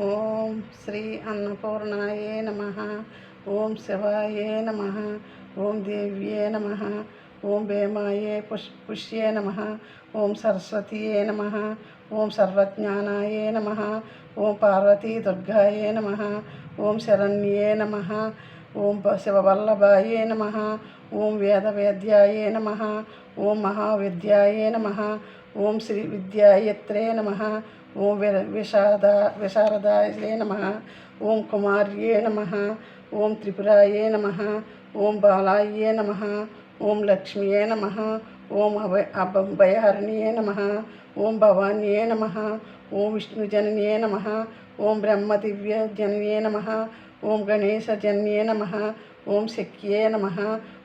ఓం శ్రీ అన్నపూర్ణాయే నమ ఓం శివాయే నమ ఓం దేవ్యే నమ ఓం భేమాయే పుష్ పుష్యే నమ ఓం సరస్వతీయే నమ ఓం సర్వజ్ఞానాయే నమ ఓం పార్వతీ దుర్గాయే నమ ఓం శరణ్యే నమ ఓం ప- శివవల్లభాయే నమ ఓం వేదవేద్యాయే నమ ఓం మహావిద్యాయే నమ ఓం శ్రీ విద్యాయత్రే నమ ఓం వి విషాద విశారదాయే నమ ఓం కుమార్యే నమ ఓం త్రిపురాయే నమ ఓం బాలాయే నమ ఓం లక్ష్మ్యే నమ ఓం అభయ అభయహరిణ్యే నమ ఓం భవాన్యే నమ ఓం విష్ణుజనన్యే నమ ఓం బ్రహ్మదివ్య జనన్యే నమ ఓం గణేశజన్యే నమ ఓం శక్యే నమ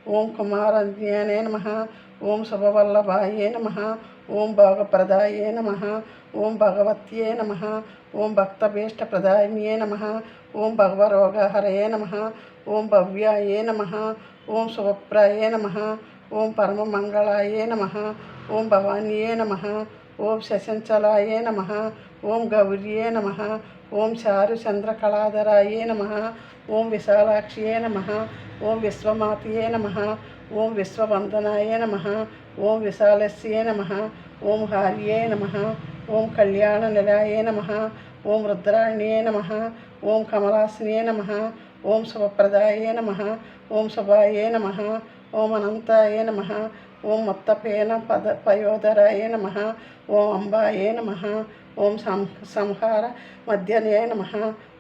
ఓం కుమారజ్ఞానే నమ ఓం శుభవల్లభాయే నమ ఓం భోగప్రదాయే నమ ఓం భగవత్యే నమ ఓం భక్తభీష్టప్రదాయే నమ ఓం భగవరోగహరయే నమ ఓం భవ్యాయే నమ ఓం శుభప్రాయే నమ ఓం పరమమంగళాయే నమ ఓం భవాన్యే నమ ఓం శశంచలాయే నమ ఓం గౌర్యే నమ ఓం చారుచంద్రకళాధరాయే నమ ఓం విశాలాక్షియే నమ ఓం విశ్వమాతయే నమ ఓం విశ్వవందనాయ నమ ఓం విశాలస్యే నమ ఓం హార్యే నమ ఓం కళ్యాణ నిలాయే నమ ఓం రుద్రాణ్యే నమ ఓం కమలాసినే నమ ఓం శుభప్రదాయే నమ ఓం శుభాయే నమ ఓం అనంతాయ నమ ఓం మొత్తపేన పద పయోధరాయ నమ ఓం అంబాయే నమ ఓం సం సంహార మధ్యనే నమ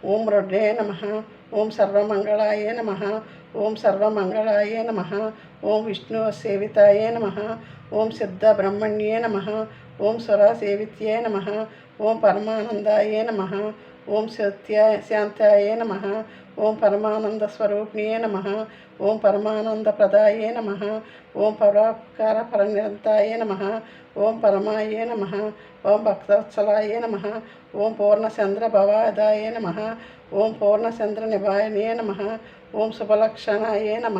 ఓం రొడ్డే నమ ఓం సర్వమంగళాయ నమ ఓం సర్వమంగళాయ నమ ఓం విష్ణు సేవితాయ నమ ఓం సిద్ధ బ్రహ్మణ్యే నమ ఓం సురసేవిత్యే నమ ఓం పరమానందాయ నమ ఓం సత్య శాంతాయ నమ ఓం పరమానంద స్వరూపిణ్యే నమ ఓం పరమానంద ప్రదాయే నమ ఓం పరోపకార పరనిరంతాయ నమ ఓం పరమాయే నమ ఓం భక్తవత్సలాయ నమ ఓం పూర్ణచంద్ర భవాదాయ నమ ఓం పూర్ణచంద్ర నిభాయనే నమ ఓం శుభలక్షణాయ నమ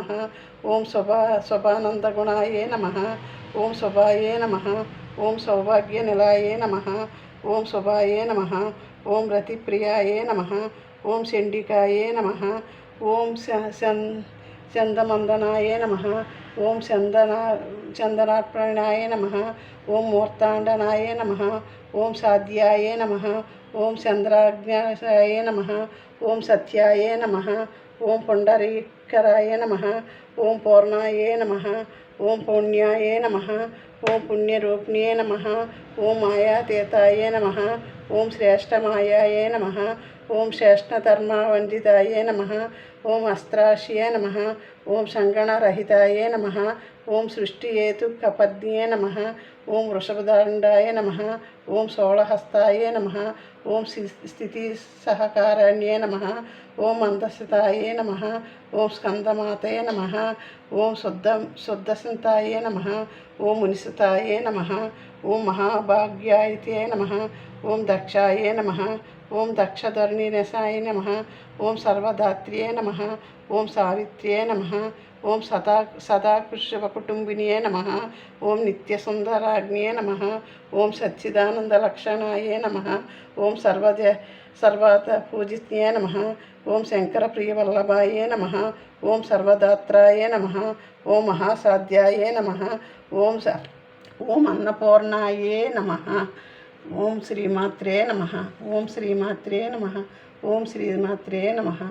ఓం శుభ శుభానంద గుణాయ నమ ఓం శుభాయే నమ ఓం సౌభాగ్య నిలాయే నమ ఓం శుభాయే నమ ఓం రతిప్రియాయే నమ ఓం చండికాయే నమ ఓం శ- శన్ చందమందనాయ నమ ఓం చందన చందనార్పణాయ నమ ఓం మూర్తాండనాయ నమ ఓం సాధ్యాయ నమ ఓం చంద్రాజ్ఞాయ నమ ఓం సత్యాయ నమ ఓం పుండరీకరాయ నమ ఓం పూర్ణాయ నమ ఓం పుణ్యాయ నమ. ఓం పుణ్యరూపిణే నమ. ఓం మాయాతీతాయ నమ. ఓం శ్రేష్టమాయాయ నమ. ఓం శ్రేష్టధర్మవందితాయ నమ. ఓం అస్త్రాశియే నమ. ఓం సంగణరహితాయ నమ. ఓం సృష్టియేతు కపద్యే నమ. ఓం వృషభదాండాయ నమ. ఓం సోళహస్తాయ నమ. ఓం స్థితి సహకారాణ్యే నమ. ఓం మందస్థితాయ నమ. ఓం స్కందమాతయే నమ. ఓం శుద్ధ శుద్ధసింతాయే నమ. ఓం మునిసితాయే నమ. ఓం మహాభాగ్యాయతే నమ ఓం దక్షాయ నమ ఓం దక్షధర్ణిరసాయ నమ ఓం సర్వదాత్ర్యే నమ ఓం సావిత్ర్యే నమ ఓం సదా సదాకృషభకుటుంబిన్యే నమ ఓం నిత్యసుందరాజ్ఞే నమ ఓం సచ్చిదానందలక్షణాయ నమ ఓం సర్వజ సర్వాత పూజిత్యే నమ ఓం శంకరప్రియవల్లభాయే నమ ఓం సర్వదాత్రాయ నమ ఓం మహాసాధ్యాయ నమ ఓం స ఓం అన్నపూర్ణాయే నమ. ఓం శ్రీమాత్రే నమ. ఓం శ్రీమాత్రే నమ. ఓం శ్రీమాత్రే నమ.